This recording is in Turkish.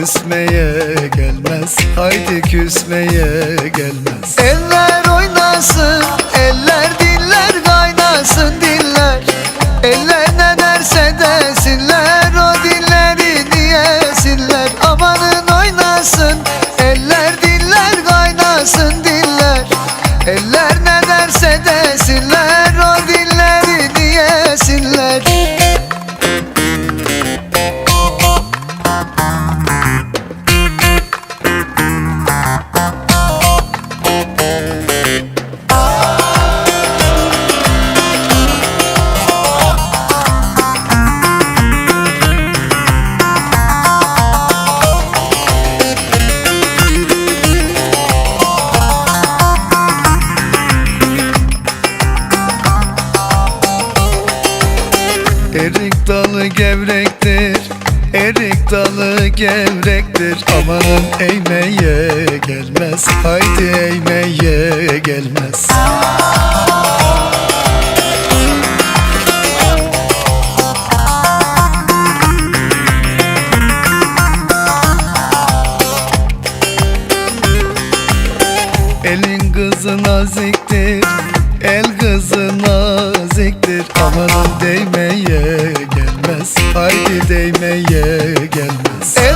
küsmeye gelmez. Haydi küsmeye gelmez. Eller oynasın Eller diller kaynasın diller. Eller dalı gevrektir Erik dalı gevrektir. Amanın eğmeye gelmez Haydi eğmeye gelmez. Elin kızı naziktir El kızı naziktir. Amanın değmeye gelmez. Haydi değmeye gelmez. Eller